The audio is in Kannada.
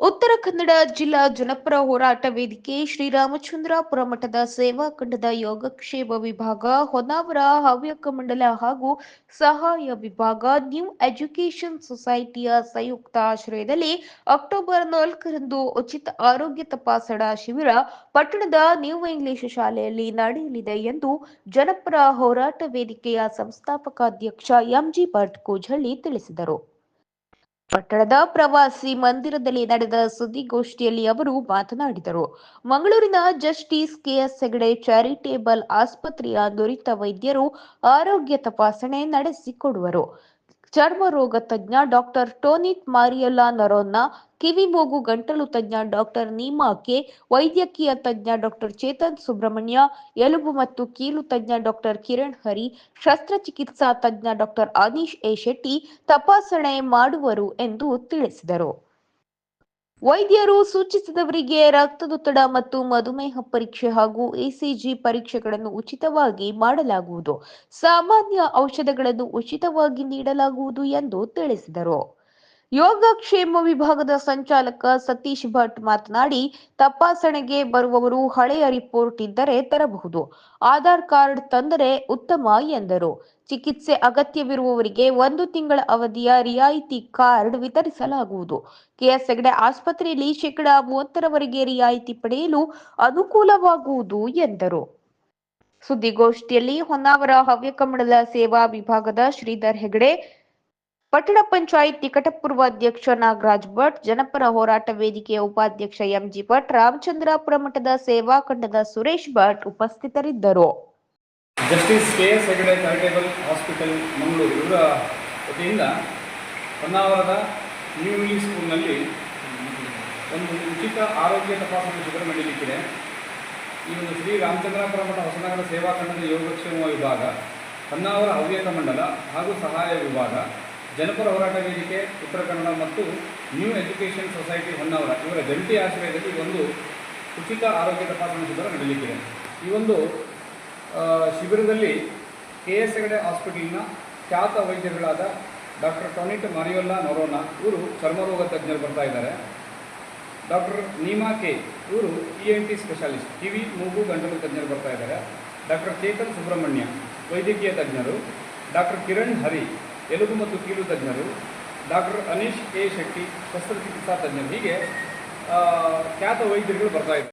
ಉತ್ತರ ಕನ್ನಡ ಜಿಲ್ಲಾ ಜನಪರ ಹೋರಾಟ ವೇದಿಕೆ ಶ್ರೀರಾಮಚಂದ್ರಾಪುರ ಮಠದ ಸೇವಾ ಖಂಡದ ಯೋಗಕ್ಷೇಮ ವಿಭಾಗ, ಹೊನ್ನಾವರ ಹವ್ಯಕ ಮಂಡಲ ಹಾಗೂ ಸಹಾಯ ವಿಭಾಗ, ನ್ಯೂ ಎಜುಕೇಷನ್ ಸೊಸೈಟಿಯ ಸಂಯುಕ್ತ ಆಶ್ರಯದಲ್ಲಿ ಅಕ್ಟೋಬರ್ ನಾಲ್ಕರಂದು ಉಚಿತ ಆರೋಗ್ಯ ತಪಾಸಣಾ ಶಿಬಿರ ಪಟ್ಟಣದ ನ್ಯೂ ಇಂಗ್ಲಿಷ್ ಶಾಲೆಯಲ್ಲಿ ನಡೆಯಲಿದೆ ಎಂದು ಜನಪರ ಹೋರಾಟ ವೇದಿಕೆಯ ಸಂಸ್ಥಾಪಕ ಅಧ್ಯಕ್ಷ ಎಂಜಿ ಭಟ್ ಕೋಜಳ್ಳಿ ತಿಳಿಸಿದರು. ಪಟ್ಟಣದ ಪ್ರವಾಸಿ ಮಂದಿರದಲ್ಲಿ ನಡೆದ ಸುದ್ದಿಗೋಷ್ಠಿಯಲ್ಲಿ ಅವರು ಮಾತನಾಡಿದರು. ಮಂಗಳೂರಿನ ಜಸ್ಟಿಸ್ ಕೆಎಸ್ ಹೆಗಡೆ ಚಾರಿಟೇಬಲ್ ಆಸ್ಪತ್ರೆಯ ನುರಿತ ವೈದ್ಯರು ಆರೋಗ್ಯ ತಪಾಸಣೆ ನಡೆಸಿಕೊಡುವರು. ಚರ್ಮ ರೋಗ ತಜ್ಞ ಡಾಕ್ಟರ್ ಟೋನಿಟ್ ಮಾರಿಯಲ್ಲಾ ನರೋನ್ನ, ಕಿವಿ ಮೂಗು ಗಂಟಲು ತಜ್ಞ ಡಾಕ್ಟರ್ ನೀಮಾ ಕೆ ವೈದ್ಯಕೀಯ ತಜ್ಞ ಡಾಕ್ಟರ್ ಚೇತನ್ ಸುಬ್ರಹ್ಮಣ್ಯ, ಎಲುಬು ಮತ್ತು ಕೀಲು ತಜ್ಞ ಡಾಕ್ಟರ್ ಕಿರಣ್ ಹರಿ, ಶಸ್ತ್ರಚಿಕಿತ್ಸಾ ತಜ್ಞ ಡಾಕ್ಟರ್ ಅನೀಶ್ ಎ ಶೆಟ್ಟಿ ತಪಾಸಣೆ ಮಾಡುವರು ಎಂದು ತಿಳಿಸಿದರು. ವೈದ್ಯರು ಸೂಚಿಸಿದವರಿಗೆ ರಕ್ತದೊತ್ತಡ ಮತ್ತು ಮಧುಮೇಹ ಪರೀಕ್ಷೆ ಹಾಗೂ ಎಸಿಜಿ ಪರೀಕ್ಷೆಗಳನ್ನು ಉಚಿತವಾಗಿ ಮಾಡಲಾಗುವುದು. ಸಾಮಾನ್ಯ ಔಷಧಗಳನ್ನು ಉಚಿತವಾಗಿ ನೀಡಲಾಗುವುದು ಎಂದು ತಿಳಿಸಿದರು. ಯೋಗಕ್ಷೇಮ ವಿಭಾಗದ ಸಂಚಾಲಕ ಸತೀಶ್ ಭಟ್ ಮಾತನಾಡಿ, ತಪಾಸಣೆಗೆ ಬರುವವರು ಹಳೆಯ ರಿಪೋರ್ಟ್ ಇದ್ದರೆ ತರಬಹುದು. ಆಧಾರ್ ಕಾರ್ಡ್ ತಂದರೆ ಉತ್ತಮ ಎಂದರು. ಚಿಕಿತ್ಸೆ ಅಗತ್ಯವಿರುವವರಿಗೆ ಒಂದು ತಿಂಗಳ ಅವಧಿಯ ರಿಯಾಯಿತಿ ಕಾರ್ಡ್ ವಿತರಿಸಲಾಗುವುದು. ಕೆಎಸ್ ಹೆಗಡೆ ಆಸ್ಪತ್ರೆಯಲ್ಲಿ ಶೇಕಡಾ ಮೂವತ್ತರವರೆಗೆ ರಿಯಾಯಿತಿ ಪಡೆಯಲು ಅನುಕೂಲವಾಗುವುದು ಎಂದರು. ಸುದ್ದಿಗೋಷ್ಠಿಯಲ್ಲಿ ಹೊನ್ನಾವರ ಹವ್ಯಕ ಸೇವಾ ವಿಭಾಗದ ಶ್ರೀಧರ್ ಹೆಗಡೆ ಪಟ್ಟಣ ಪಂಚಾಯತ್ ನಿಕಟಪೂರ್ವ ಅಧ್ಯಕ್ಷ ನಾಗರಾಜ್ ಭಟ್, ಜನಪರ ಹೋರಾಟ ವೇದಿಕೆಯ ಉಪಾಧ್ಯಕ್ಷ ಎಂಜಿ ಭಟ್, ರಾಮಚಂದ್ರಾಪುರ ಮಠದ ಸೇವಾ ಖಂಡದ ಸುರೇಶ್ ಭಟ್ ಉಪಸ್ಥಿತರಿದ್ದರು. Justice K S Hegde charitable hospital Mangaluru ಇವರ ವತಿಯಿಂದ ಹೊನ್ನಾವರದ ನ್ಯೂ ಇಂಗ್ಲಿಷ್ ಸ್ಕೂಲ್ನಲ್ಲಿ ಒಂದು ಉಚಿತ ಆರೋಗ್ಯ ತಪಾಸಣೆ ಶಿಬಿರ ನಡೆಯಲಿಕ್ಕಿದೆ ಈ ಒಂದು ಶ್ರೀ ರಾಮಚಂದ್ರಾಪುರ ಮಠ ಹೊಸನಗರ ಸೇವಾ ಖಂಡದ ಯೋಗಕ್ಷೇಮ ವಿಭಾಗ, ಹೊನ್ನಾವರ ಹವ್ಯಕ ಮಂಡಲ ಹಾಗೂ ಸಹಾಯ ವಿಭಾಗ ಜನಪರ ಹೋರಾಟ ವೇದಿಕೆ, ಉತ್ತರ ಕನ್ನಡ ಮತ್ತು ನ್ಯೂ ಎಜುಕೇಷನ್ ಸೊಸೈಟಿ ಹೊನ್ನಾವರ. ಇವರ ಜಂಟಿ ಆಶ್ರಯದಲ್ಲಿ ಒಂದು ಉಚಿತ ಆರೋಗ್ಯ ತಪಾಸಣಾ ಶಿಬಿರ ನಡೆಯಲಿದೆ ಈ ಒಂದು ಶಿಬಿರದಲ್ಲಿ ಕೆ ಎಸ್ ಹೆಗಡೆ ಹಾಸ್ಪಿಟಲ್ನ ಖ್ಯಾತ ವೈದ್ಯರುಗಳಾದ ಡಾಕ್ಟರ್ ಟೊನಿಟ್ ಮರಿಯೊಲ್ಲಾ ನೊರೋನಾ ಇವರು ಚರ್ಮರೋಗ ತಜ್ಞರು ಬರ್ತಾ ಇದ್ದಾರೆ. ಡಾಕ್ಟರ್ ನೀಮಾ ಕೆ, ಇವರು ಇ ಎನ್ ಟಿ ಸ್ಪೆಷಾಲಿಸ್ಟ್, ಕಿವಿ, ಮೂಗು, ಗಂಟಲು ತಜ್ಞರು ಬರ್ತಾ ಇದ್ದಾರೆ. ಡಾಕ್ಟರ್ ಚೇತನ್ ಸುಬ್ರಹ್ಮಣ್ಯ, ವೈದ್ಯಕೀಯ ತಜ್ಞರು. ಡಾಕ್ಟರ್ ಕಿರಣ್ ಹರಿ ಎಲುಬು ಮತ್ತು ಕೀಲು ತಜ್ಞರು. ಡಾಕ್ಟರ್ ಅನೀಶ್ ಎ ಶೆಟ್ಟಿ ಶಸ್ತ್ರಚಿಕಿತ್ಸಾ ತಜ್ಞರು. ಹೀಗೆ ಖ್ಯಾತ ವೈದ್ಯರುಗಳು ಬರ್ತಾ ಇದ್ದಾರೆ